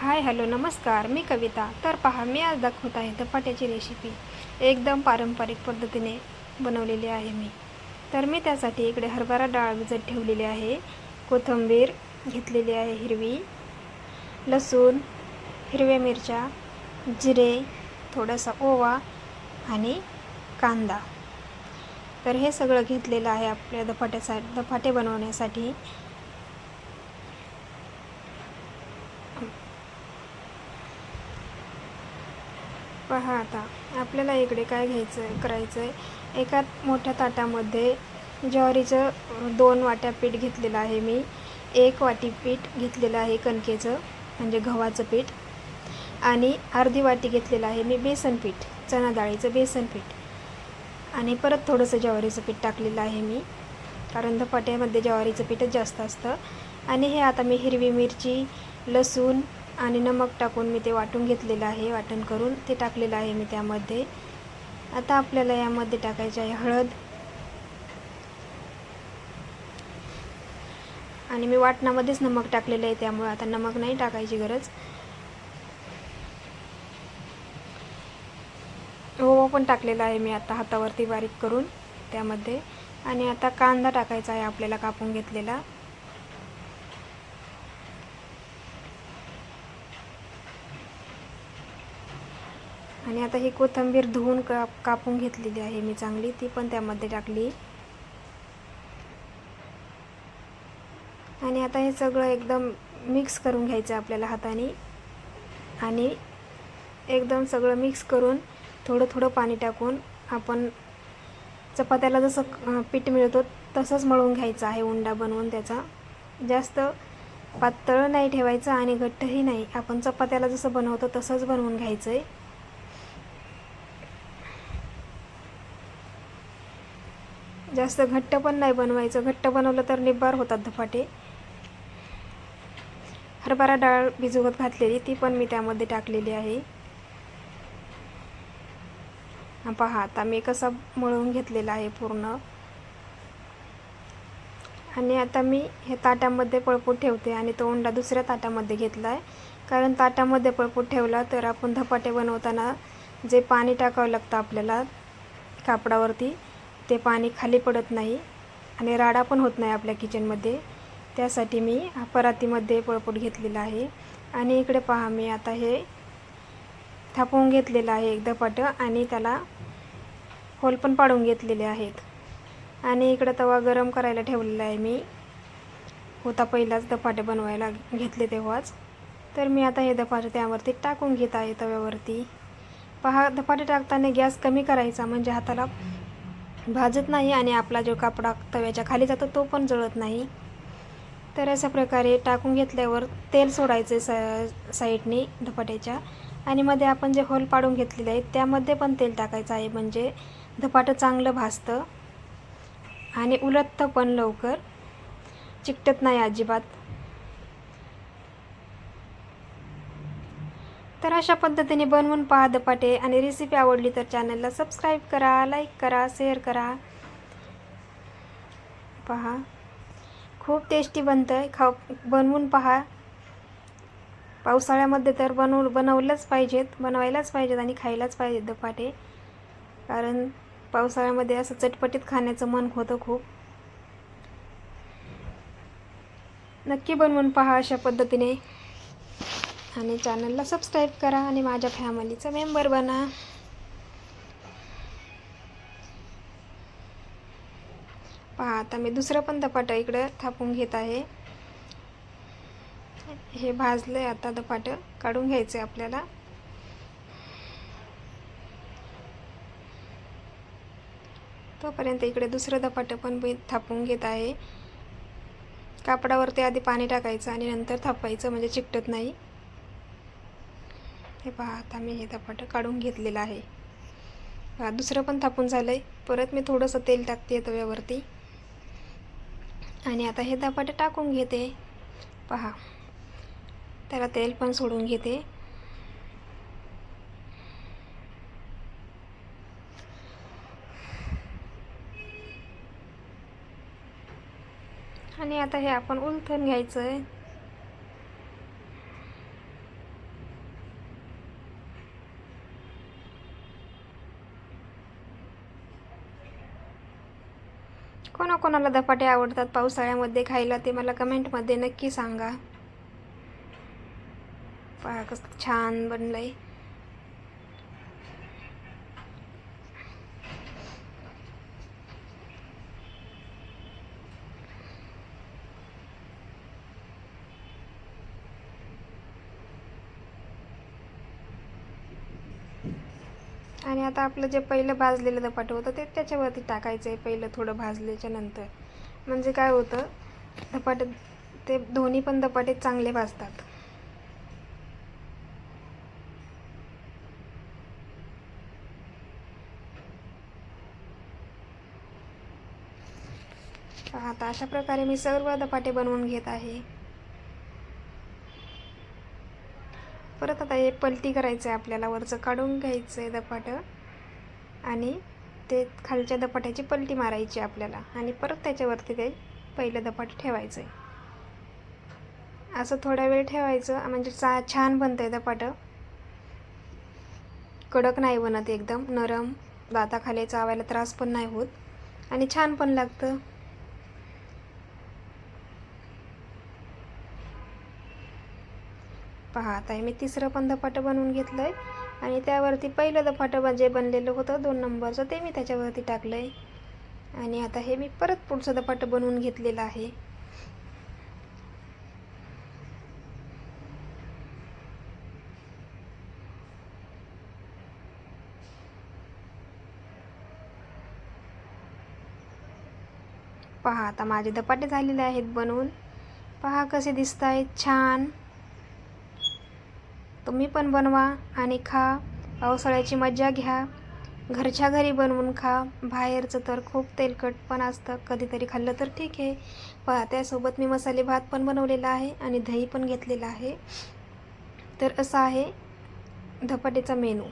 Hi hello नमस्कार. मी कविता. तर पहा मी आज दाखवत आहे धपाट्याची रेसिपी एकदम पारंपरिक पद्धतीने बनवलेली आहे मी. तर मी त्यासाठी इकडे हरभरा डाळ भिजत ठेवलेली आहे. कोथिंबीर घेतलेली आहे हिरवी. लसूण हिरव्या मिरच्या जिरे थोडासा ओवा आणि कांदा. तर हे सगळं घेतलेलं आहे आपल्या धपाट्यासा धपाटे बनवण्यासाठी. पहा आता. आपल्याला इकडे काय घ्यायचं आहे करायचं आहे एका मोठ्या ताटामध्ये ज्वारीचं दोन वाट्या पीठ घेतलेलं आहे मी. एक वाटी पीठ घेतलेलं आहे कणकेचं म्हणजे गव्हाचं पीठ. आणि अर्धी वाटी घेतलेलं आहे मी बेसन पीठ चणा डाळीचं बेसन पीठ. आणि परत थोडंसं ज्वारीचं पीठ टाकलेलं आहे मी कारण धपाट्यामध्ये ज्वारीचं पीठच जास्त असतं. आणि हे आता मी हिरवी मिरची लसूण आणि नमक टाकून मी ते वाटून घेतलेलं आहे. वाटण करून ते टाकलेलं आहे मी त्यामध्ये. आता आपल्याला यामध्ये टाकायची आहे हळद. आणि मी वाटणामध्येच नमक टाकलेलं आहे त्यामुळे आता नमक नाही टाकायची गरज. ओवा पण टाकलेला आहे मी आता हातावरती बारीक करून त्यामध्ये. आणि आता कांदा टाकायचा आहे आपल्याला कापून घेतलेला. आणि आता ही कोथिंबीर धुवून का कापून घेतलेली आहे मी चांगली. ती पण त्यामध्ये टाकली. आणि आता हे सगळं एकदम मिक्स करून घ्यायचं आपल्याला हाताने. आणि एकदम सगळं मिक्स करून थोडं थोडं पाणी टाकून आपण चपात्याला जसं पीठ मिळतो तसंच मळून घ्यायचं आहे उंडा बनवून त्याचा. जास्त पातळ नाही ठेवायचं आणि घट्टही नाही. आपण चपात्याला जसं बनवतो तसंच बनवून घ्यायचं आहे जास्त घट्ट पण नाही बनवायचं. घट्ट बनवलं तर निब्बार होतात धपाटे. हरभरा डाळ भिजवत घातलेली ती पण मी त्यामध्ये टाकलेली आहे. पहा आता मी कसा मळून घेतलेला आहे पूर्ण. आणि आता मी हे ताटामध्ये पळपूट ठेवते आणि तो उंडा दुसऱ्या ताटामध्ये घेतला आहे कारण ताटामध्ये पळपूट ठेवला तर आपण धपाटे बनवताना जे पाणी टाकावं लागतं आपल्याला कापडावरती ते पाणी खाली पडत नाही आणि राडा पण होत नाही आपल्या किचनमध्ये. त्यासाठी मी परातीमध्ये पळपूट घेतलेला आहे. आणि इकडे पहा मी आता हे थापवून घेतलेलं आहे एक पाटं आणि त्याला होल पण पाडून घेतलेले आहेत. आणि इकडं तवा गरम करायला ठेवलेला आहे मी. होता पहिलाच दफाटे बनवायला घेतले तेव्हाच. तर मी आता हे धपाटे त्यावरती टाकून घेत आहे तव्यावरती. पहा दफाटे टाकताना गॅस कमी करायचा म्हणजे हाताला भाजत नाही आणि आपला जो कापडा तव्याच्या खाली जातो तो पण जळत नाही. तर अशा प्रकारे टाकून घेतल्यावर तेल सोडायचे सा साईडने धपाट्याच्या. आणि मध्ये आपण जे होल पाडून घेतलेले आहेत त्यामध्ये पण तेल टाकायचं आहे. म्हणजे धपाटं चांगलं भाजतं. आणि उलटतं पण लवकर. चिकटत नाही अजिबात. तर अशा पद्धतीने बनवून पहा दपाटे आणि रेसिपी आवडली तर चॅनलला सबस्क्राईब करा लाईक करा शेअर करा. पहा खूप टेस्टी बनतं आहे खाऊ बनवून पहा. पावसाळ्यामध्ये तर बनवू बनवलंच पाहिजेत बनवायलाच पाहिजेत आणि खायलाच पाहिजेत दपाटे कारण पावसाळ्यामध्ये असं चटपटीत खाण्याचं मन होतं खूप. नक्की बनवून पहा अशा पद्धतीने. आणि चॅनलला सबस्क्राईब करा आणि माझ्या फॅमिलीचा मेंबर बना. पहा आता मी दुसरं पण धपाटं इकडं थापून घेत आहे. हे भाजलं आहे आता धपाटं काढून घ्यायचं आहे आपल्याला. तोपर्यंत इकडे दुसरं धपाटं पण मी थापून घेत आहे. कापडावरती आधी पाणी टाकायचं आणि नंतर थापायचं म्हणजे चिकटत नाही. हे पहा आता मी हे धपाटं काढून घेतलेलं आहे. दुसरं पण थापून झालं आहे परत मी थोडंसं तेल टाकते तव्यावरती आणि आता हे धपाटं टाकून घेते. पहा त्याला तेल पण सोडून घेते. आणि आता हे आपण उलथन घ्यायचं आहे कोणाकोणाला धपाटे आवडतात पावसाळ्यामध्ये खायला ते मला कमेंटमध्ये नक्की सांगा. पहा कसं छान बनलंय. आणि आता आपलं जे पहिलं भाजलेलं धपाटं होतं ते त्याच्यावरती टाकायचं आहे पहिलं थोडं भाजल्याच्या नंतर. म्हणजे काय होतं धपाटे ते दोन्ही पण धपाटे चांगले भाजतात. आता अशा प्रकारे मी सर्व धपाटे बनवून घेत आहे. परत आता हे पलटी करायचं आहे आपल्याला वरचं काढून घ्यायचं आहे दपाटं. आणि ते खालच्या दपाट्याची पलटी मारायची आपल्याला. आणि परत त्याच्यावरती ते पहिलं दपाट ठेवायचं आहे असं थोडा वेळ ठेवायचं म्हणजे चा छान बनतं आहे दपाटं. कडक नाही बनत एकदम नरम. दाताखाली चावायला त्रास पण नाही होत. आणि छान पण लागतं. पहा आता मी तिसरं पण धपाटं बनवून घेतलं आहे आणि त्यावरती पहिलं धपाटं जे बनलेलं होतं दोन नंबरचं ते मी त्याच्यावरती टाकलं आहे आणि आता हे मी परत पुढचं धपाटं बनवून घेतलेलं आहे. पहा आता माझे धपाटे झालेले आहेत बनवून. पहा कसे दिसत आहेत छान. तुम्ही पण बनवा आणि खा. पावसाळ्याची मजा घ्या. घरच्या घरी बनवून खा. बाहेरचं तर खूप तेलकट पण असतं. कधीतरी खाल्लं तर ठीक आहे. पण त्यासोबत मी मसाले भात पण बनवलेला आहे आणि दही पण घेतलेलं आहे. तर असं आहे धपाटेचा मेनू.